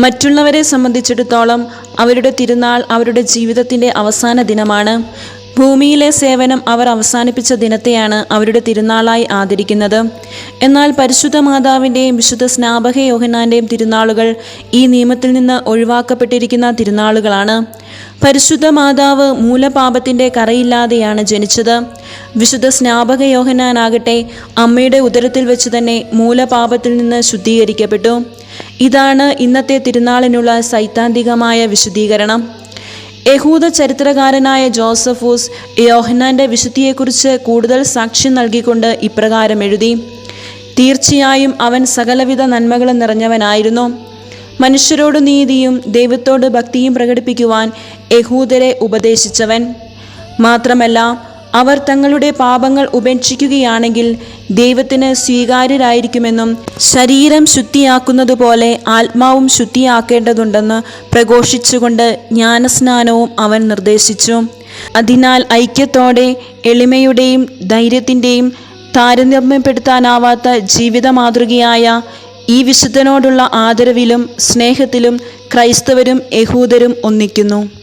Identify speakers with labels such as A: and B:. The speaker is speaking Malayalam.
A: മറ്റുള്ളവരെ സംബന്ധിച്ചിടത്തോളം അവരുടെ തിരുനാൾ അവരുടെ ജീവിതത്തിന്റെ അവസാന ദിനമാണ്. ഭൂമിയിലെ സേവനം അവർ അവസാനിപ്പിച്ച ദിനത്തെയാണ് അവരുടെ തിരുനാളായി ആദരിക്കുന്നത്. എന്നാൽ പരിശുദ്ധ മാതാവിന്റെയും വിശുദ്ധ സ്നാപക യോഹനാന്റെയും തിരുനാളുകൾ ഈ നിയമത്തിൽ നിന്ന് ഒഴിവാക്കപ്പെട്ടിരിക്കുന്ന തിരുനാളുകളാണ്. പരിശുദ്ധ മാതാവ് മൂലപാപത്തിന്റെ കറയില്ലാതെയാണ് ജനിച്ചത്. വിശുദ്ധ സ്നാപക യോഹനാനാകട്ടെ അമ്മയുടെ ഉദരത്തിൽ വെച്ച് തന്നെ മൂലപാപത്തിൽ നിന്ന് ശുദ്ധീകരിക്കപ്പെട്ടു. ഇതാണ് ഇന്നത്തെ തിരുനാളിനുള്ള സൈദ്ധാന്തികമായ വിശദീകരണം. യഹൂദ ചരിത്രകാരനായ ജോസഫൂസ് യോഹനാന്റെ വിശുദ്ധിയെക്കുറിച്ച് കൂടുതൽ സാക്ഷ്യം നൽകിക്കൊണ്ട് ഇപ്രകാരം എഴുതി. തീർച്ചയായും അവൻ സകലവിധ നന്മകളും നിറഞ്ഞവനായിരുന്നു. മനുഷ്യരോട് നീതിയും ദൈവത്തോട് ഭക്തിയും പ്രകടിപ്പിക്കുവാൻ യഹൂദരെ ഉപദേശിച്ചവൻ. മാത്രമല്ല അവർ തങ്ങളുടെ പാപങ്ങൾ ഉപേക്ഷിക്കുകയാണെങ്കിൽ ദൈവത്തിന് സ്വീകാര്യരായിരിക്കുമെന്നും ശരീരം ശുദ്ധിയാക്കുന്നതുപോലെ ആത്മാവും ശുദ്ധിയാക്കേണ്ടതുണ്ടെന്ന് പ്രഘോഷിച്ചുകൊണ്ട് ജ്ഞാനസ്നാനവും അവൻ നിർദ്ദേശിച്ചു. അതിനാൽ ഐക്യത്തോടെ എളിമയുടെയും ധൈര്യത്തിന്റെയും താരതമ്യപ്പെടുത്താനാവാത്ത ജീവിത മാതൃകയായ ഈ വിശുദ്ധനോടുള്ള ആദരവിലും സ്നേഹത്തിലും ക്രൈസ്തവരും യഹൂദരും ഒന്നിക്കുന്നു.